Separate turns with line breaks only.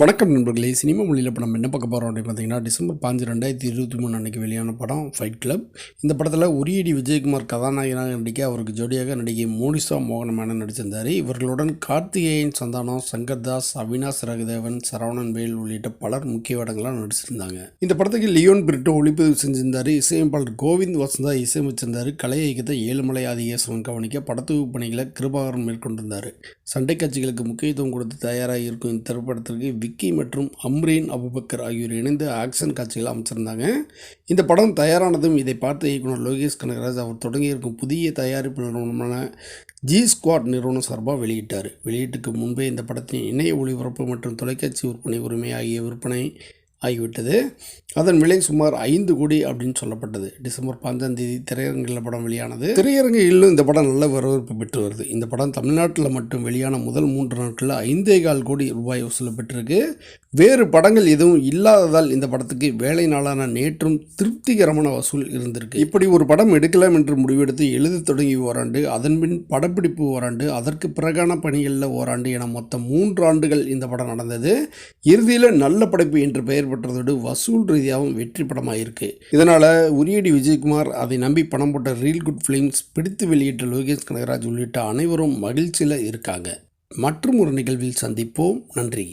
வணக்கம் நண்பர்களே சினிமா மொழியில் இப்போ நம்ம என்ன பார்க்க போகிறோம் அப்படின்னு பார்த்தீங்கன்னா டிசம்பர் பாஞ்சு ரெண்டாயிரத்தி இருபத்தி மூணு அன்றைக்கி வெளியான படம் ஃபைட் கிளப் இந்த படத்தில் உரியடி விஜயகுமார் கதாநாயகனாக நடிக்க அவருக்கு ஜோடியாக நடிகை மோனிஷா மோகனமான நடிச்சிருந்தார். இவர்களுடன் கார்த்திகேயன் சந்தானம் சங்கர் தாஸ் அவினாஷ் ரகுதேவன் சரவணன் வேல் உள்ளிட்ட பலர் முக்கிய படங்களாக நடிச்சிருந்தாங்க. இந்த படத்துக்கு லியோன் பிரிட்டோ ஒளிப்பதிவு செஞ்சிருந்தார். இசையமைப்பாளர் கோவிந்த் வசந்தா இசையமைச்சிருந்தார். கலை இயக்கத்தை ஏழுமலை ஆதிகேசவன் கவனிக்க படத்துக்கு பணிகளை கிருபாகரன் மேற்கொண்டிருந்தார். சண்டை காட்சிகளுக்கு முக்கியத்துவம் கொடுத்து தயாராக இருக்கும் இந்த திரைப்படத்திற்கு விக்கி மற்றும் அம்ரீன் அபுபக்கர் ஆகியோர் இணைந்து ஆக்ஷன் காட்சிகள் அமைச்சிருந்தாங்க. இந்த படம் தயாரானதும் இதை பார்த்த இயக்குனர் லோகேஷ் கனகராஜ் அவர் தொடங்கியிருக்கும் புதிய தயாரிப்பு நிறுவனமான ஜி ஸ்குவாட் நிறுவனம் சார்பாக வெளியிட்டார். வெளியீட்டுக்கு முன்பே இந்த படத்தின் இணைய ஒளிபரப்பு மற்றும் தொலைக்காட்சி விற்பனை உரிமை ஆகிய விற்பனை ஆகிவிட்டது. அதன் விலை சுமார் ஐந்து கோடி அப்படின்னு சொல்லப்பட்டது. டிசம்பர் பாஞ்சாம் தேதி திரையரங்கில் படம் வெளியானது. திரையரங்கிலும் இந்த படம் நல்ல வரவேற்பு பெற்று வருது. இந்த படம் தமிழ்நாட்டில் மட்டும் வெளியான முதல் மூன்று நாட்களில் ஐந்தே கால் கோடி ரூபாய் வசூல் பெற்றிருக்கு. வேறு படங்கள் எதுவும் இல்லாததால் இந்த படத்துக்கு வேலை நாளான நேற்றும் திருப்திகரமான வசூல் இருந்திருக்கு. இப்படி ஒரு படம் எடுக்கலாம் என்று முடிவெடுத்து எழுத தொடங்கி ஓராண்டு அதன்பின் படப்பிடிப்பு ஓராண்டு அதற்கு பிறகான பணிகளில் ஓராண்டு என மொத்தம் மூன்று ஆண்டுகள் இந்த படம் நடந்தது. இறுதியில் நல்ல படைப்பு என்று பெயர் பெற்றதோடு வசூல் ரீதியாகவும் வெற்றி படமாக இருக்குது இதனால் உரியடி விஜயகுமார் அதை நம்பி பணம் போட்ட ரீல் குட் ஃபிலிம்ஸ் பிடித்து வெளியிட்ட லோகேஷ் கனகராஜ் உள்ளிட்ட அனைவரும் மகிழ்ச்சியில் இருக்காங்க. மற்றும் ஒரு நிகழ்வில் சந்திப்போம். நன்றி.